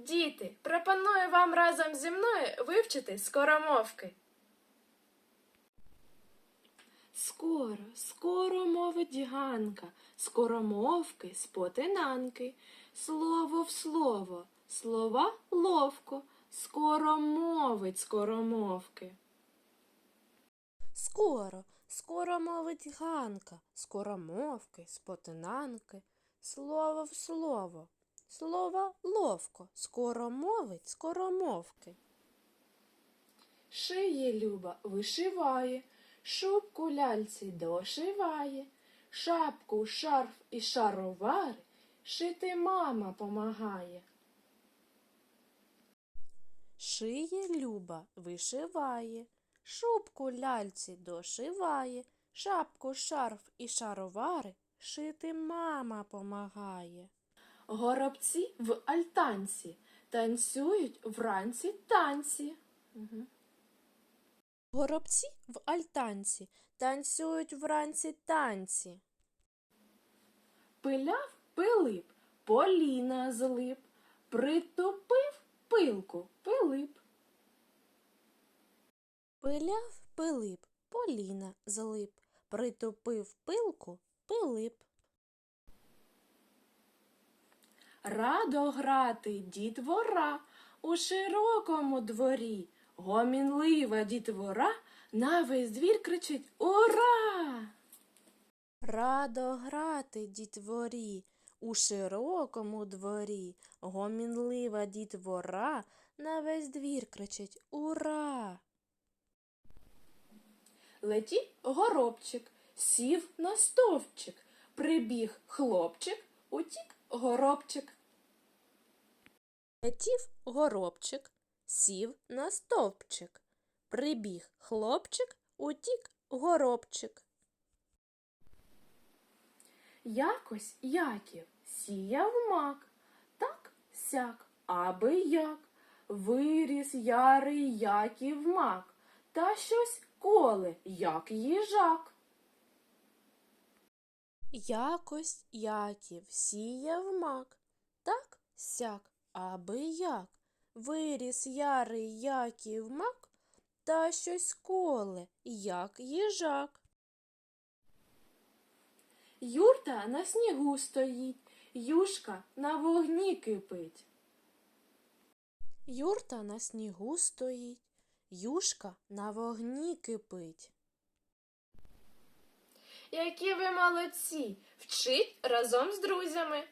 Діти, пропоную вам разом зі мною вивчити скоромовки. Скоро, скоро мовить Ганка, скоромовки, спотинанки, слово в слово, слова ловко, скоро мовить скоромовки. Скоро, скоро мовить Ганка, скоромовки, спотинанки, слово в слово, слова ловко, скоро мовить скоромовки. Шиє Люба вишиває, шубку ляльці дошиває, шапку, шарф і шаровари шити мама помагає. Шиє Люба вишиває, шубку ляльці дошиває, шапку, шарф і шаровари шити мама помагає. Горобці в альтанці танцюють вранці танці. Горобці в альтанці танцюють вранці танці. Пиляв Пилип, Поліна злип, притопив пилку Пилип. Пиляв Пилип, Поліна злип, притупив пилку Пилип. Радо грати дітвора у широкому дворі. Гомінлива дітвора на весь двір кричить Ура! Радо грати дітворі у широкому дворі. Гомінлива дітвора на весь двір кричить Ура! Летів горобчик, сів на стовпчик, прибіг хлопчик, горобчик. Летів горобчик, сів на стовпчик. Прибіг хлопчик, утік горобчик. Якось Яків сіяв мак, так сяк, аби як. Виріс ярий Яків мак, та щось коле, як їжак. Якось Яків сіяв мак, так сяк, аби як. Виріс ярий Яків мак, та щось коле, як їжак. Юрта на снігу стоїть, юшка на вогні кипить. Юрта на снігу стоїть, юшка на вогні кипить. Які ви молодці! Вчить разом з друзями.